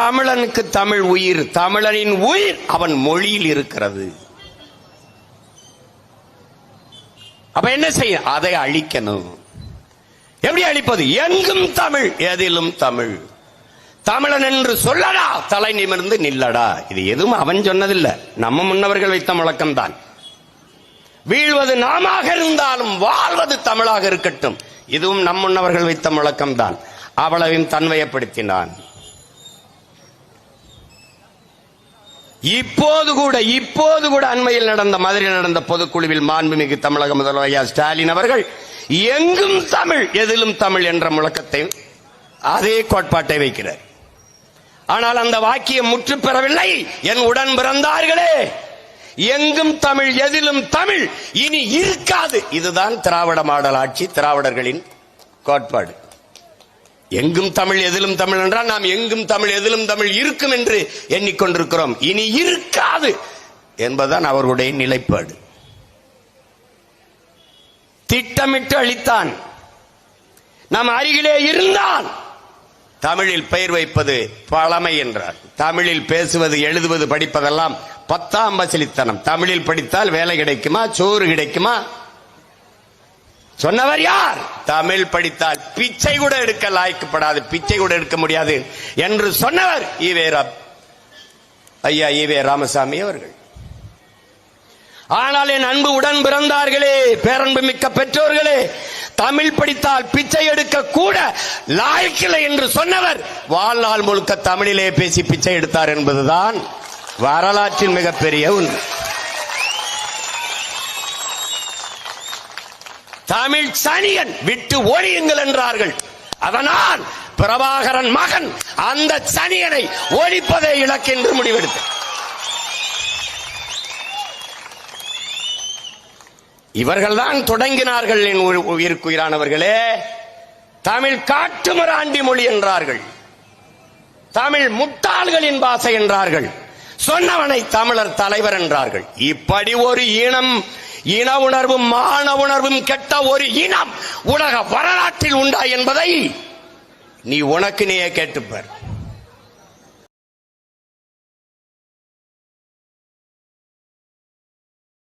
தமிழனுக்கு தமிழ் உயிர் தமிழனின் உயிர் அவன் மொழியில் இருக்கிறது. அப்ப என்ன செய்ய? அதை அழிக்கணும். எப்படி அழிப்பது? எங்கும் தமிழ் எதிலும் தமிழ். தமிழன் என்று சொல்லடா தலை நிமிர்ந்து நில்லடா. இது எதுவும் அவன் சொன்னதில்லை. நம்ம முன்னவர்கள் வைத்த முழக்கம்தான். வீழ்வது நாமாக இருந்தாலும் வாழ்வது தமிழாக இருக்கட்டும். இதுவும் நம் முன்னவர்கள் வைத்த முழக்கம்தான். அவ்வளவையும் தன்மையப்படுத்தினான். இப்போது கூட இப்போது கூட அண்மையில் நடந்த மதுரையில் நடந்த பொதுக்குழுவில் மாண்புமிகு தமிழக முதல்வர் ஐயா ஸ்டாலின் அவர்கள் எங்கும் தமிழ் எதிலும் தமிழ் என்ற முழக்கத்தை அதே கோட்பாட்டை வைக்கிறார். ஆனால் அந்த வாக்கியம் முற்று பெறவில்லை என் உடன் பிறந்தார்களே. எங்கும் தமிழ் எதிலும் தமிழ் இனி இருக்காது. இதுதான் திராவிட மாடல் ஆட்சி திராவிடர்களின் கோட்பாடு. எங்கும் தமிழ் எதிலும் தமிழ் என்றால் நாம் எங்கும் தமிழ் எதிலும் தமிழ் இருக்கும் என்று எண்ணிக்கொண்டிருக்கிறோம். இனி இருக்காது என்பதுதான் அவர்களுடைய நிலைப்பாடு. திட்டமிட்டு அளித்தான். நம் அருகிலே இருந்தால் தமிழில் பெயர் வைப்பது பழமை என்றார். தமிழில் பேசுவது எழுதுவது படிப்பதெல்லாம் பத்தாம் வசலித்தனம். தமிழில் படித்தால் வேலை கிடைக்குமா? சோறு கிடைக்குமா? சொன்னவர் யார்? தமிழ் படித்தால் பிச்சை கூட எடுக்க லாய்க்கப்படாது பிச்சை கூட எடுக்க முடியாது என்று சொன்னவர் ஈவே ஐயா ஈவே ராமசாமி அவர்கள். ஆனால் என் அன்பு உடன் பிறந்தார்களே பேரன்பு மிக்க பெற்றோர்களே தமிழ் படித்தால் பிச்சை எடுக்க கூட லாய்க்கில்லை என்று சொன்னவர் வாழ்நாள் முழுக்க தமிழிலே பேசி பிச்சை எடுத்தார் என்பதுதான் வரலாற்றின் மிகப்பெரிய உண்மை தமிழ் சனியன் விட்டு ஒழியுங்கள் என்றார்கள். அதனால் பிரபாகரன் மகன் அந்த சனியனை ஒழிப்பதை இலக்கென்று முடிவெடுத்த. இவர்கள்தான் தொடங்கினார்கள் என் உயிர்- உயிருக்குயிரானவர்களே. தமிழ் காட்டுமிராண்டி மொழி என்றார்கள். தமிழ் முட்டாள்களின் பாசை என்றார்கள். சொன்னவனை தமிழர் தலைவர் என்றார்கள். இப்படி ஒரு இனம் இன உணர்வும் மான உணர்வும் கெட்ட ஒரு இனம் உலக வரலாற்றில் உண்டா என்பதை நீ உனக்கு நீயே கேட்டுப்பார்.